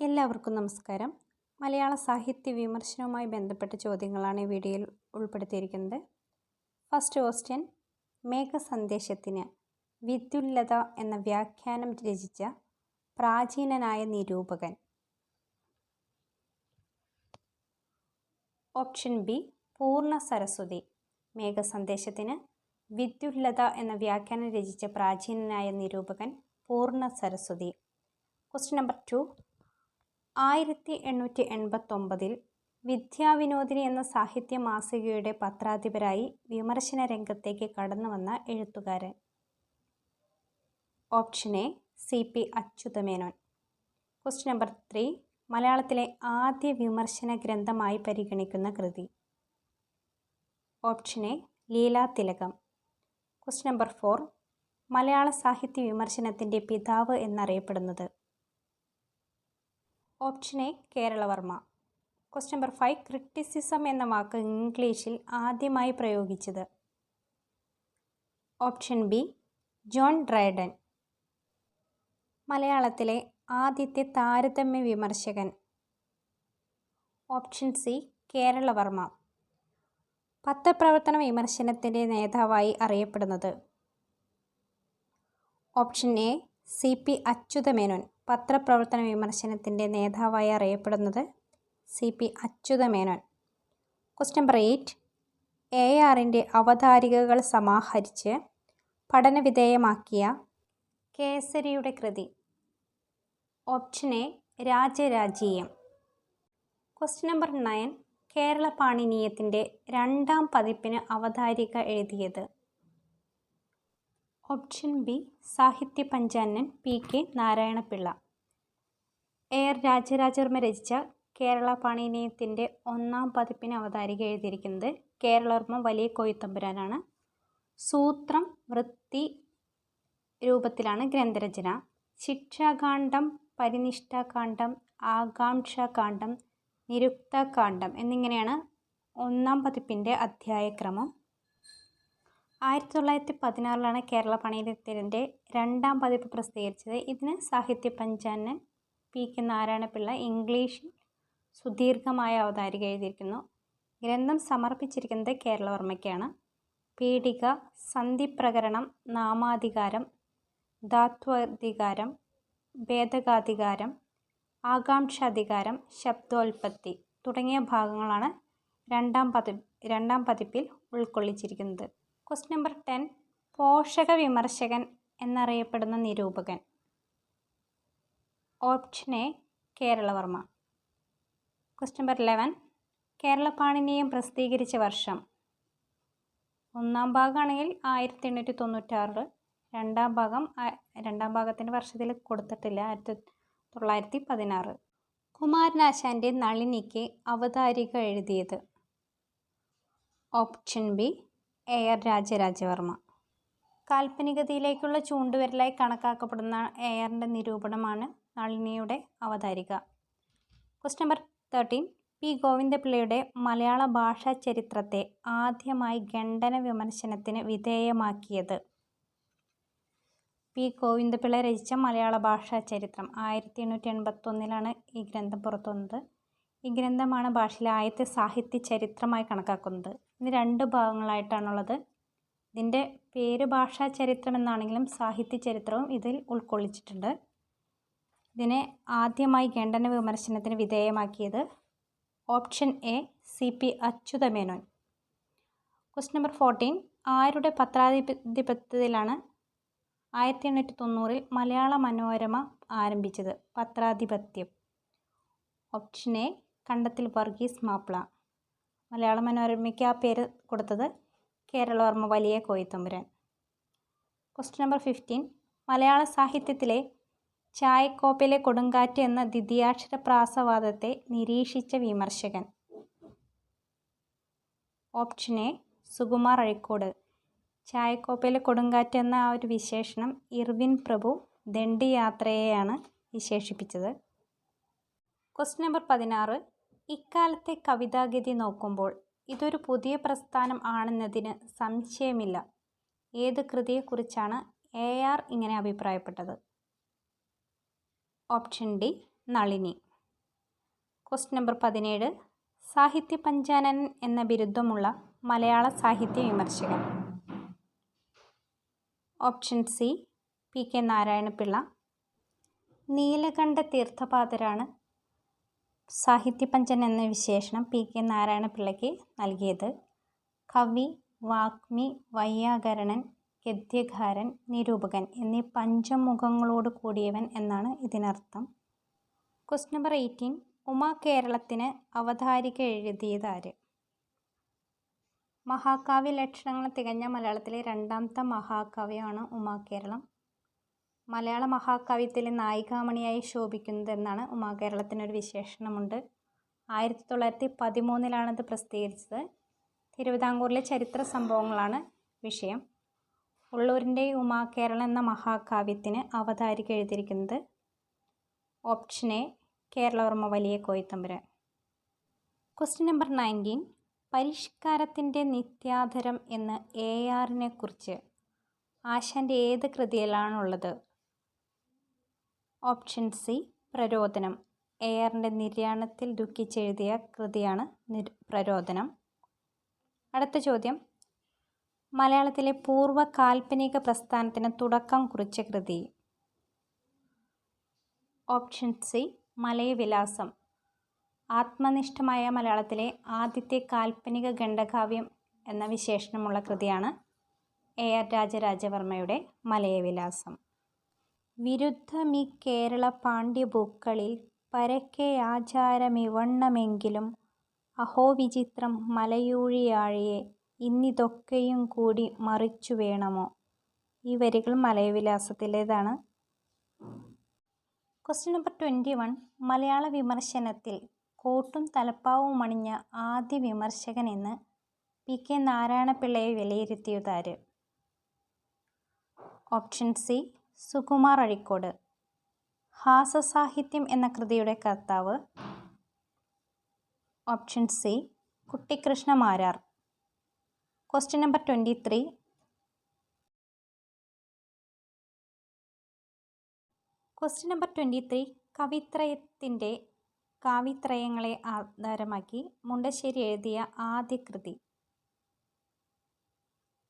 എല്ലാവർക്കും നമസ്കാരം. മലയാള സാഹിത്യ വിമർശനവുമായി ബന്ധപ്പെട്ട ചോദ്യങ്ങളാണ് ഈ വീഡിയോയിൽ ഉൾപ്പെടുത്തിയിരിക്കുന്നത്. ഫസ്റ്റ് ക്വസ്റ്റ്യൻ മേഘസന്ദേശത്തിന് വിദ്യുല്ലത എന്ന വ്യാഖ്യാനം രചിച്ച പ്രാചീനനായ നിരൂപകൻ. ഓപ്ഷൻ ബി പൂർണ സരസ്വതി. മേഘസന്ദേശത്തിന് വിദ്യുല്ലത എന്ന വ്യാഖ്യാനം രചിച്ച പ്രാചീനനായ നിരൂപകൻ പൂർണ സരസ്വതി. ക്വസ്റ്റ്യൻ നമ്പർ ടു ആയിരത്തി എണ്ണൂറ്റി എൺപത്തൊമ്പതിൽ വിദ്യാവിനോദിനി എന്ന സാഹിത്യ മാസികയുടെ പത്രാധിപരായി വിമർശന രംഗത്തേക്ക് കടന്നു വന്ന എഴുത്തുകാരൻ. Option A C P Achutha Menon. Question number three മലയാളത്തിലെ ആദ്യ വിമർശന ഗ്രന്ഥമായി പരിഗണിക്കുന്ന കൃതി. Option A Leela Thilakam. Question number four മലയാള സാഹിത്യ വിമർശനത്തിന്റെ പിതാവ് എന്നറിയപ്പെടുന്നത്. Option A Keralavarma. Question number five criticism എന്ന വാക്ക് ഇംഗ്ലീഷിൽ ആദ്യമായി പ്രയോഗിച്ചത്. ഓപ്ഷൻ ബി ജോൺ ഡ്രൈഡൻ മലയാളത്തിലെ ആദ്യത്തെ താരതമ്യ വിമർശകൻ. Option C Kerala Varma. പത്രപ്രവർത്തന വിമർശനത്തിന്റെ നേതാവായി അറിയപ്പെടുന്നത്. Option A C P Achutha Menon. പത്രപ്രവർത്തന വിമർശനത്തിന്റെ നേതാവായി അറിയപ്പെടുന്നത് C P Achutha Menon. Question number eight A ആറിന്റെ അവതാരികകൾ സമാഹരിച്ച് പഠനവിധേയമാക്കിയ കേസരിയുടെ കൃതി. Option A Rajarajeeyam question number nine Kerala പാണിനീയത്തിന്റെ രണ്ടാം പതിപ്പിന് അവതാരിക എഴുതിയത് option B Sahitya Panchanan P K Narayanapillai. A R Rajarajavarma രചിച്ച കേരള പാണിനീയത്തിന്റെ ഒന്നാം പതിപ്പിന് അവതാരിക എഴുതിയിരിക്കുന്നത് കേരളവർമ്മ വലിയ കോയിത്തമ്പുരാനാണ്. സൂത്രം വൃത്തി രൂപത്തിലാണ് ഗ്രന്ഥരചന. ശിക്ഷാകാന്ഡം പരിനിഷ്ഠാകാന്ഡം ആകാംക്ഷാകാന്ഡം നിരുക്തകാന്ഡം എന്നിങ്ങനെയാണ് ഒന്നാം പതിപ്പിന്റെ അധ്യായക്രമം. ആയിരത്തി തൊള്ളായിരത്തി പതിനാറിലാണ് കേരള പണിയത്തിന്റെ രണ്ടാം പതിപ്പ് പ്രസിദ്ധീകരിച്ചത്. ഇതിന് സാഹിത്യ പഞ്ചാനൻ പി കെ നാരായണപിള്ള ഇംഗ്ലീഷിൽ സുദീർഘമായ അവതാരിക എഴുതിയിരിക്കുന്നു. ഗ്രന്ഥം സമർപ്പിച്ചിരിക്കുന്നത് കേരളവർമ്മയ്ക്കാണ്. പീഠിക സന്ധിപ്രകരണം നാമാധികാരം ധാത്വാധികാരം ഭേദകാധികാരം ആകാംക്ഷാധികാരം ശബ്ദോൽപത്തി തുടങ്ങിയ ഭാഗങ്ങളാണ് രണ്ടാം പതി രണ്ടാം പതിപ്പിൽ ഉൾക്കൊള്ളിച്ചിരിക്കുന്നത്. ക്വസ്റ്റ്യൻ നമ്പർ ടെൻ പോഷക വിമർശകൻ എന്നറിയപ്പെടുന്ന നിരൂപകൻ. Option A Kerala Varma. Question number eleven Kerala Panineeyam പ്രസിദ്ധീകരിച്ച വർഷം. ഒന്നാം ഭാഗമാണെങ്കിൽ ആയിരത്തി എണ്ണൂറ്റി തൊണ്ണൂറ്റാറ് രണ്ടാം ഭാഗം രണ്ടാം ഭാഗത്തിന്റെ വർഷത്തിൽ കൊടുത്തിട്ടില്ല ആയിരത്തി തൊള്ളായിരത്തി പതിനാറ് കുമാരനാശാന്റെ നളിനിക്ക് അവതാരിക എഴുതിയത്. Option B A R Raja Raja Varma കാൽപ്പനികതയിലേക്കുള്ള ചൂണ്ടുവിരലായി കണക്കാക്കപ്പെടുന്ന എ ആറിന്റെ നിരൂപണമാണ് നളിനിയുടെ അവതാരിക. Question number thirteen P. ഗോവിന്ദപിള്ളയുടെ മലയാള ഭാഷാ ചരിത്രത്തെ ആദ്യമായി ഖണ്ഡന വിമർശനത്തിന് വിധേയമാക്കിയത്. പി. ഗോവിന്ദപിള്ള രചിച്ച മലയാള ഭാഷാ ചരിത്രം ആയിരത്തി എണ്ണൂറ്റി എൺപത്തൊന്നിലാണ് ഈ ഗ്രന്ഥം പുറത്തു വന്നത് ഈ ഗ്രന്ഥമാണ് ഭാഷയിലെ ആദ്യത്തെ സാഹിത്യ ചരിത്രമായി കണക്കാക്കുന്നത്. ഇത് രണ്ട് ഭാഗങ്ങളായിട്ടാണുള്ളത്. ഇതിന്റെ പേര് ഭാഷാ ചരിത്രം എന്നാണെങ്കിലും സാഹിത്യ ചരിത്രവും ഇതിൽ ഉൾക്കൊള്ളിച്ചിട്ടുണ്ട്. ഇതിനെ ആദ്യമായി ഖണ്ഡന വിമർശനത്തിന് വിധേയമാക്കിയത് option A C P Achutha Menon question number fourteen ആരുടെ പത്രാധിപത്യത്തിലാണ് ആയിരത്തി എണ്ണൂറ്റി തൊണ്ണൂറിൽ മലയാള മനോരമ ആരംഭിച്ചത്? പത്രാധിപത്യം. ഓപ്ഷൻ എ കണ്ടത്തിൽ വർഗീസ് മാപ്പിള മലയാള മനോരമയ്ക്ക് ആ പേര് കൊടുത്തത് Keralavarma Valiya Koyithampuran question number fifteen മലയാള സാഹിത്യത്തിലെ ചായക്കോപ്പിലെ കൊടുങ്കാറ്റ് എന്ന ദ്വിതീയാക്ഷര പ്രാസവാദത്തെ നിരീക്ഷിച്ച വിമർശകൻ. Option A Sukumar Azhikode. ചായക്കോപ്പയിലെ കൊടുങ്കാറ്റ് എന്ന ആ ഒരു വിശേഷണം ഇർവിൻ പ്രഭു ദണ്ഡി യാത്രയെയാണ് വിശേഷിപ്പിച്ചത്. ക്വസ്റ്റ്യൻ നമ്പർ പതിനാറ്. ഇക്കാലത്തെ കവിതാഗതി നോക്കുമ്പോൾ ഇതൊരു പുതിയ പ്രസ്ഥാനം ആണെന്നതിന് സംശയമില്ല. ഏത് കൃതിയെക്കുറിച്ചാണ് എ ആർ ഇങ്ങനെ അഭിപ്രായപ്പെട്ടത്? Option D Nalini. Question number പതിനേഴ് സാഹിത്യ പഞ്ചാനൻ എന്ന ബിരുദമുള്ള മലയാള സാഹിത്യ വിമർശകൻ. Option C P K Narayana Pillai. Neelakanta തീർത്ഥപാദരാണ് സാഹിത്യപഞ്ചൻ എന്ന വിശേഷണം പി കെ നാരായണപിള്ളയ്ക്ക് നൽകിയത്. കവി വാഗ്മി വൈയാകരണൻ ഗദ്യകാരൻ നിരൂപകൻ എന്നീ പഞ്ചമുഖങ്ങളോട് കൂടിയവൻ എന്നാണ് ഇതിനർത്ഥം. ക്വസ്റ്റ്യൻ നമ്പർ എയ്റ്റീൻ ഉമാ കേരളത്തിന് അവതാരിക എഴുതിയതാര് മഹാകാവ്യ ലക്ഷണങ്ങൾ തികഞ്ഞ മലയാളത്തിലെ രണ്ടാമത്തെ മഹാകാവ്യമാണ് ഉമാകേരളം മലയാള മഹാകാവ്യത്തിലെ നായികാമണിയായി ശോഭിക്കുന്നത് എന്നാണ് ഉമാകേരളത്തിനൊരു വിശേഷണമുണ്ട്. ആയിരത്തി തൊള്ളായിരത്തി പതിമൂന്നിലാണത് പ്രസിദ്ധീകരിച്ചത്. തിരുവിതാംകൂറിലെ ചരിത്ര സംഭവങ്ങളാണ് വിഷയം. ഉള്ളൂരിന്റെ ഉമാകേരളം എന്ന മഹാകാവ്യത്തിന് അവതാരിക എഴുതിയിരിക്കുന്നത് option A Keralavarma Valiya Koyithampuran. Question number nineteen പരിഷ്കാരത്തിന്റെ നിത്യാധരം എന്ന എ ആറിനെ കുറിച്ച് ആശാന്റെ ഏത് കൃതിയിലാണുള്ളത്? ഓപ്ഷൻ സി പ്രരോദനം എ ആറിന്റെ നിര്യാണത്തിൽ ദുഃഖിച്ചെഴുതിയ കൃതിയാണ് നിർ പ്രരോദനം അടുത്ത ചോദ്യം. മലയാളത്തിലെ പൂർവ കാൽപ്പനിക പ്രസ്ഥാനത്തിന് തുടക്കം കുറിച്ച കൃതി. Option C Malayavilasam. ആത്മനിഷ്ഠമായ മലയാളത്തിലെ ആദ്യത്തെ കാൽപ്പനിക ഖണ്ഡകാവ്യം എന്ന വിശേഷണമുള്ള കൃതിയാണ് എ ആർ രാജരാജവർമ്മയുടെ മലയവിലാസം. വിരുദ്ധമി കേരള പാണ്ഡ്യഭൂക്കളിൽ പരക്കെ ആചാരമിവണ്ണമെങ്കിലും അഹോവിചിത്രം മലയൂഴിയാഴിയെ ഇന്നിതൊക്കെയും കൂടി മറിച്ചു വേണമോ ഈ വരികൾ മലയവിലാസത്തിലേതാണ്. ക്വസ്റ്റ്യൻ നമ്പർ ട്വന്റി വൺ മലയാള വിമർശനത്തിൽ കോട്ടും തലപ്പാവും അണിഞ്ഞ ആദ്യ വിമർശകൻ എന്ന് പി കെ നാരായണപിള്ളയെ വിലയിരുത്തിയതാര് ഓപ്ഷൻ സി സുകുമാർ അഴിക്കോട്. ഹാസസാഹിത്യം എന്ന കൃതിയുടെ കർത്താവ്. Option C Kuttikrishna Marar. Question number twenty three. Question number twenty three കവിത്രയത്തിന്റെ കാവിത്രയങ്ങളെ ആധാരമാക്കി മുണ്ടശ്ശേരി എഴുതിയ ആദ്യ കൃതി.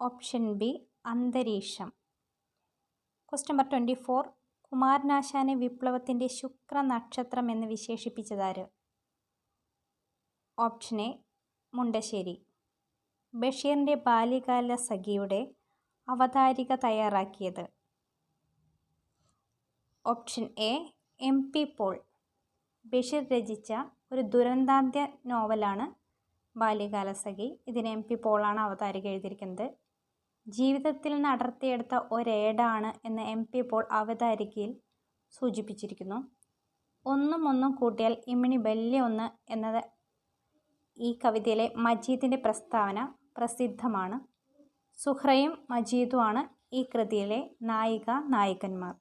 Option B Anthareeksham. Question number twenty four. കുമാരനാശാനെ വിപ്ലവത്തിന്റെ ശുക്ര നക്ഷത്രം എന്ന് വിശേഷിപ്പിച്ചതാര്? Option A Mundassery. ബഷീറിന്റെ ബാല്യകാല സഖിയുടെ അവതാരിക തയ്യാറാക്കിയത്. Option A M P Paul. Basheer രചിച്ച ഒരു ദുരന്താന്ത്യ നോവലാണ് ബാല്യകാലസഖി ഇതിന് എം പി പോളാണ് അവതാരിക എഴുതിയിരിക്കുന്നത്. ജീവിതത്തിൽ നിന്ന് അടർത്തിയെടുത്ത ഒരേടാണ് എന്ന് എം പി പോൾ അവതാരികയിൽ സൂചിപ്പിച്ചിരിക്കുന്നു. ഒന്നും ഒന്നും കൂട്ടിയാൽ ഇമ്മിണി വലിയ ഒന്ന് എന്നത് ഈ കവിതയിലെ മജീദിന്റെ പ്രസ്താവന പ്രസിദ്ധമാണ്. സുഹ്രയും മജീദുമാണ് ഈ കൃതിയിലെ നായിക നായകന്മാർ.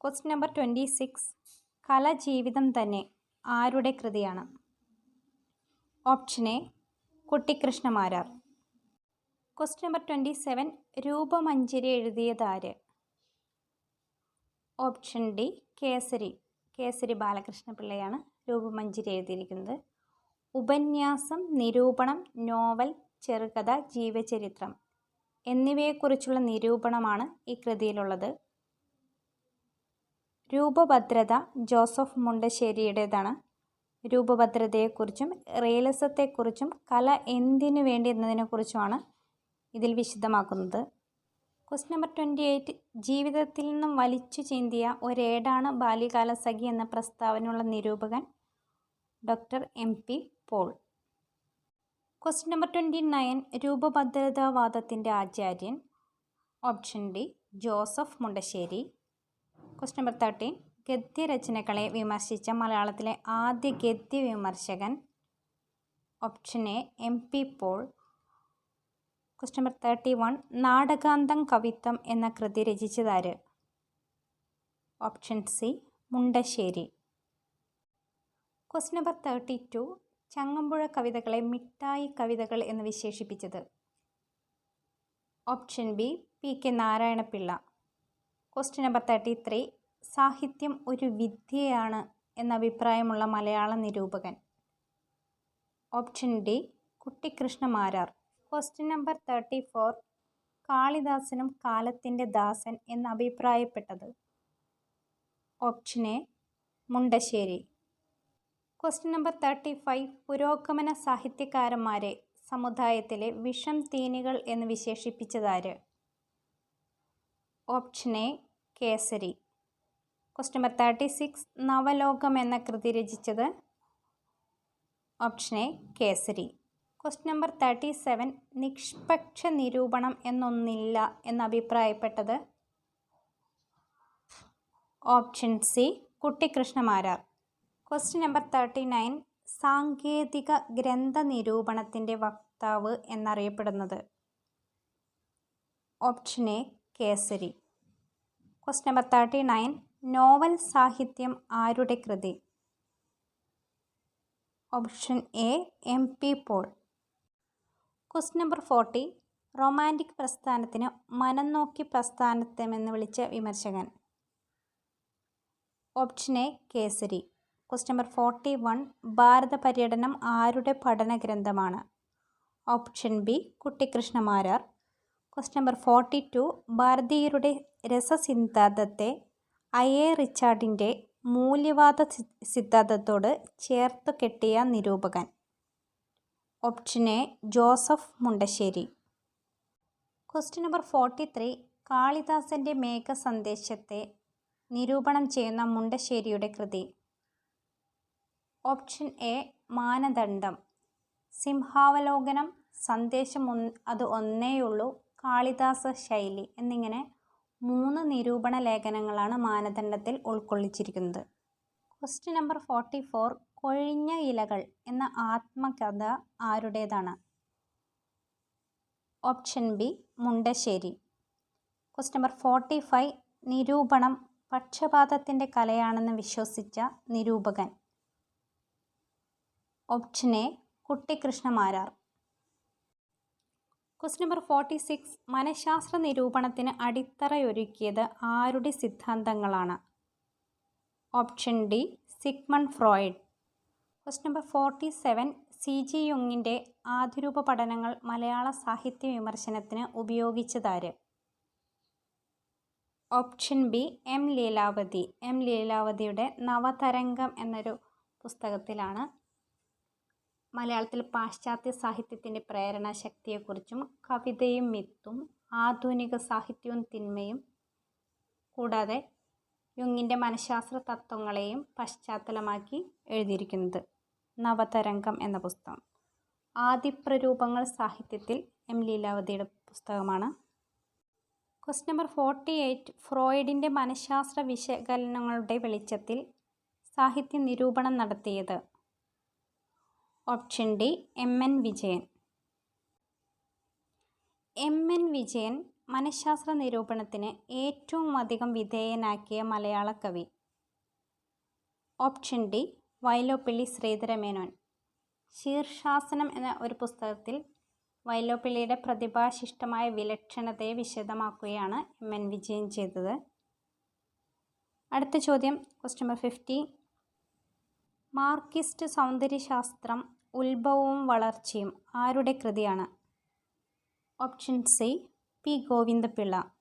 Question number twenty six. കല ജീവിതം തന്നെ ആരുടെ കൃതിയാണ്? Option A Kuttikrishna Marar question number twenty seven Roopamanjari എഴുതിയതാര്? Option D Kesari. Kesari ബാലകൃഷ്ണപിള്ളയാണ് രൂപമഞ്ജരി എഴുതിയിരിക്കുന്നത്. ഉപന്യാസം നിരൂപണം നോവൽ ചെറുകഥ ജീവചരിത്രം എന്നിവയെക്കുറിച്ചുള്ള നിരൂപണമാണ് ഈ കൃതിയിലുള്ളത്. രൂപഭദ്രത ജോസഫ് മുണ്ടശ്ശേരിയുടേതാണ്. രൂപഭദ്രതയെക്കുറിച്ചും റിയലിസത്തെക്കുറിച്ചും കല എന്തിനു വേണ്ടി എന്നതിനെക്കുറിച്ചുമാണ് ഇതിൽ വിശദമാക്കുന്നത്. Question number twenty eight. ജീവിതത്തിൽ നിന്നും വലിച്ചു ചീന്തിയ ഒരേടാണ് ബാല്യകാല സഖി എന്ന പ്രസ്താവനയുള്ള നിരൂപകൻ doctor M P Paul. Question number twenty nine. രൂപഭദ്രതാവാദത്തിന്റെ ആചാര്യൻ option D Joseph Mundassery. Question number thirteen. ഗദ്യരചനകളെ വിമർശിച്ച മലയാളത്തിലെ ആദ്യ ഗദ്യ വിമർശകൻ option A M P Paul. Question number thirty one നാടകാന്തം കവിത്വം എന്ന കൃതി രചിച്ചതാര്? Option C Mundassery. Question number thirty two Changampuzha കവിതകളെ മിഠായി കവിതകൾ എന്ന് വിശേഷിപ്പിച്ചത്. Option B P K Narayanapillai. Question number thirty three സാഹിത്യം ഒരു വിദ്യയാണ് എന്ന അഭിപ്രായമുള്ള മലയാള നിരൂപകൻ. Option D Kuttikrishna Marar. Question number thirty four കാളിദാസനും കാലത്തിന്റെ ദാസൻ എന്ന് അഭിപ്രായപ്പെട്ടത്. Option A Mundassery. Question number thirty five പുരോഗമന സാഹിത്യകാരന്മാരെ സമുദായത്തിലെ വിഷം തീനികൾ എന്ന് വിശേഷിപ്പിച്ചതാര്? Option A Kesari. Question number thirty six Navalokam എന്ന കൃതി രചിച്ചത്? Option A Kesari. Question number thirty seven നിഷ്പക്ഷ നിരൂപണം എന്നൊന്നില്ല എന്ന് അഭിപ്രായപ്പെട്ടത് option C Kuttikrishnamarar question number thirty nine സാങ്കേതിക ഗ്രന്ഥ നിരൂപണത്തിന്റെ വക്താവ് എന്നറിയപ്പെടുന്നത്. Option A Kesari. Question number thirty nine novel സാഹിത്യം ആരുടെ കൃതി? Option A M P Paul. Question number forty romantic പ്രസ്ഥാനത്തിന് മനം നോക്കി പ്രസ്ഥാനത്തെന്ന് വിളിച്ച വിമർശകൻ. Option A Kesari. Question number forty one Bharata Paryatanam ആരുടെ പഠന ഗ്രന്ഥമാണ് option B Kuttikrishnamarar question number forty two ഭാരതീയരുടെ രസസിദ്ധാന്തത്തെ ഐ എ റിച്ചാർഡിന്റെ മൂല്യവാദ സിദ്ധാന്തത്തോട് ചേർത്ത് കെട്ടിയ നിരൂപകൻ. Option A Joseph Mundassery. Question number forty three. കാളിദാസന്റെ മേഘസന്ദേശത്തെ നിരൂപണം ചെയ്യുന്ന മുണ്ടശ്ശേരിയുടെ കൃതി. ഓപ്ഷൻ എ മാനദണ്ഡം. സിംഹാവലോകനം സന്ദേശം അത് ഒന്നേയുള്ളൂ കാളിദാസ ശൈലി എന്നിങ്ങനെ മൂന്ന് നിരൂപണ ലേഖനങ്ങളാണ് മാനദണ്ഡത്തിൽ ഉൾക്കൊള്ളിച്ചിരിക്കുന്നത്. Question number forty four. കൊഴിഞ്ഞ ഇലകൾ എന്ന ആത്മകഥ ആരുടേതാണ്? Option B Mundassery. Question number forty five നിരൂപണം പക്ഷപാതത്തിന്റെ കലയാണെന്ന് വിശ്വസിച്ച നിരൂപകൻ. Option A Kuttikrishna Marar question number forty six മനഃശാസ്ത്ര നിരൂപണത്തിന് അടിത്തറയൊരുക്കിയത് ആരുടെ സിദ്ധാന്തങ്ങളാണ്? Option D Sigmund Freud. Question number forty seven C G യുങ്ങിന്റെ ആദ്യരൂപ പഠനങ്ങൾ മലയാള സാഹിത്യ വിമർശനത്തിന് ഉപയോഗിച്ചതാര്? Option B M Leelavathi. M ലീലാവതിയുടെ നവതരംഗം എന്നൊരു പുസ്തകത്തിലാണ് മലയാളത്തിൽ പാശ്ചാത്യ സാഹിത്യത്തിന്റെ പ്രേരണാശക്തിയെക്കുറിച്ചും കവിതയും മിത്തും ആധുനിക സാഹിത്യവും തിന്മയും കൂടാതെ യുങ്ങിന്റെ മനഃശാസ്ത്ര തത്വങ്ങളെയും പശ്ചാത്തലമാക്കി എഴുതിയിരിക്കുന്നത്. നവതരംഗം എന്ന പുസ്തകം. ആദിപ്രരൂപങ്ങൾ സാഹിത്യത്തിൽ എം ലീലാവതിയുടെ പുസ്തകമാണ്. ക്വസ്റ്റ്യൻ നമ്പർ ഫോർട്ടി എയ്റ്റ് ഫ്രോയിഡിന്റെ മനഃശാസ്ത്ര വിശകലനങ്ങളുടെ വെളിച്ചത്തിൽ സാഹിത്യ നിരൂപണം നടത്തിയത്. Option D M N Vijayan. M N Vijayan മനഃശാസ്ത്ര നിരൂപണത്തിന് ഏറ്റവും അധികം വിധേയനാക്കിയ മലയാള കവി. ഓപ്ഷൻ ഡി വൈലോപ്പിള്ളി ശ്രീധരമേനോൻ ശീർഷാസനം എന്ന ഒരു പുസ്തകത്തിൽ വൈലോപ്പിള്ളിയുടെ പ്രതിഭാശിഷ്ടമായ വിലക്ഷണതയെ വിശദമാക്കുകയാണ് എം എൻ വിജയൻ ചെയ്തത്. അടുത്ത ചോദ്യം ക്വസ്റ്റ്യൻ നമ്പർ ഫിഫ്റ്റി മാർക്കിസ്റ്റ് സൗന്ദര്യശാസ്ത്രം ഉത്ഭവവും വളർച്ചയും ആരുടെ കൃതിയാണ്? Option C P Govinda Pillai.